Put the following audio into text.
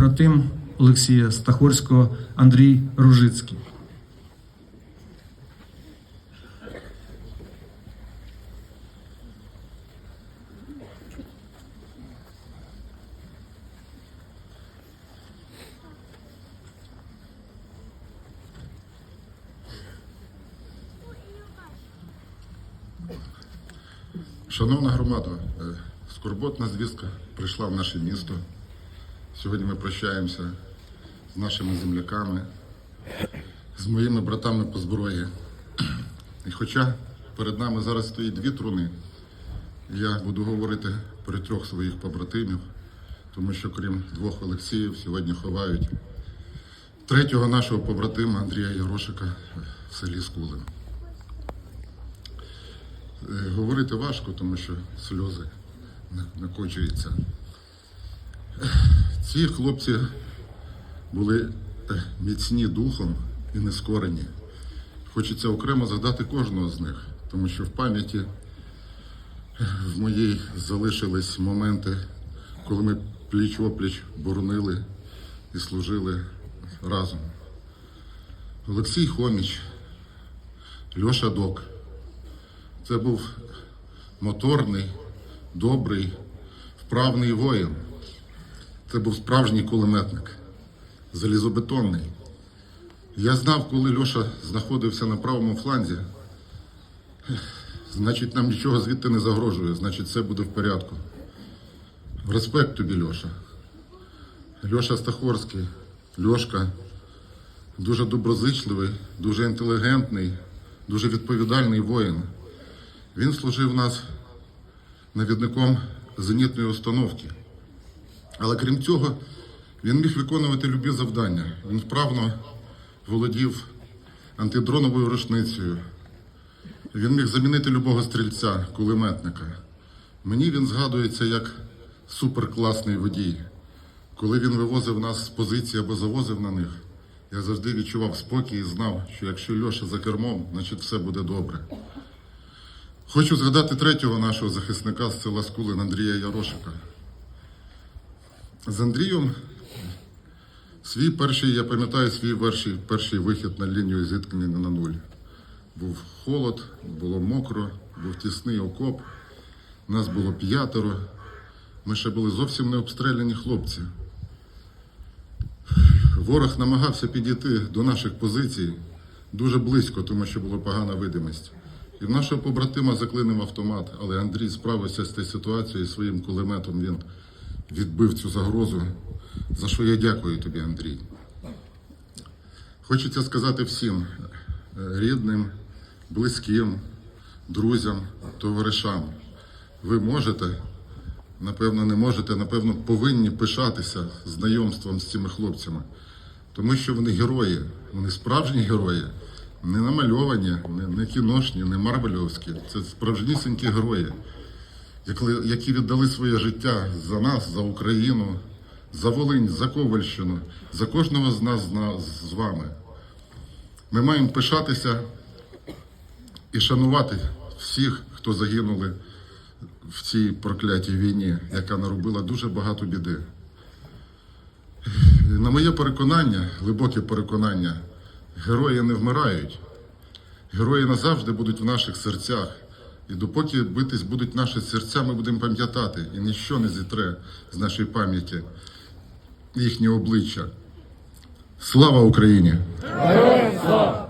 Братим Олексія Стахорського Андрій Ружицький. Шановна громада, е, скорботна звістка прийшла в наше місто. Сьогодні ми прощаємося з нашими земляками, з моїми братами по зброї. І хоча перед нами зараз стоїть дві труни, я буду говорити про трьох своїх побратимів, тому що крім двох Олексіїв сьогодні ховають третього нашого побратима Андрія Ярошика в селі Скулин. Е, Говорити важко, тому що сльози накочуються. Ці хлопці були е, міцні духом і нескорені. Хочеться окремо згадати кожного з них, тому що в пам'яті е, в моїй залишились моменти, коли ми пліч опліч боронили і служили разом. Олексій Хоміч, Льоша Док. Це був моторний, добрий, вправний воїн. Це був справжній кулеметник, залізобетонний. Я знав, коли Льоша знаходився на правому фланзі, значить, нам нічого звідти не загрожує, значить, все буде в порядку. Респект тобі, Льоша. Льоша Стахорський, Льошка дуже доброзичливий, дуже інтелігентний, дуже відповідальний воїн. Він служив нас навідником зенітної установки. Але крім цього, він міг виконувати любі завдання. Він вправно володів антидроновою рушницею. Він міг замінити любого стрільця, кулеметника. Мені він згадується як суперкласний водій. Коли він вивозив нас з позиції або завозив на них, я завжди відчував спокій і знав, що якщо Льоша за кермом, значить все буде добре. Хочу згадати третього нашого захисника з села Скулин Андрія Ярошика. З Андрієм свій перший, я пам'ятаю свій перший, перший вихід на лінію зіткнення на нуль. Був холод, було мокро, був тісний окоп, нас було п'ятеро. Ми ще були зовсім не обстріляні хлопці. Ворог намагався підійти до наших позицій дуже близько, тому що була погана видимість. І в нашого побратима заклинив автомат, але Андрій справився з цією ситуацією своїм кулеметом він відбив цю загрозу, за що я дякую тобі, Андрій. Хочеться сказати всім е, рідним, близьким, друзям, товаришам. Ви можете, напевно, не можете, напевно, повинні пишатися знайомством з цими хлопцями, тому що вони герої, вони справжні герої, не намальовані, не, кіношні, не марвельовські. Це справжнісінькі герої, які- віддали своє життя за нас, за Україну, за Волинь, за Ковальщину, за кожного з нас- з вами. Ми маємо пишатися і шанувати всіх, хто загинули в цій проклятій війні, яка наробила дуже багато біди. На моє переконання, глибоке переконання, герої не вмирають. Герої назавжди будуть в наших серцях. І допоки битись будуть наші серця, ми будемо пам'ятати, і ніщо не зітре з нашої пам'яті їхнє обличчя. Слава Україні! Героям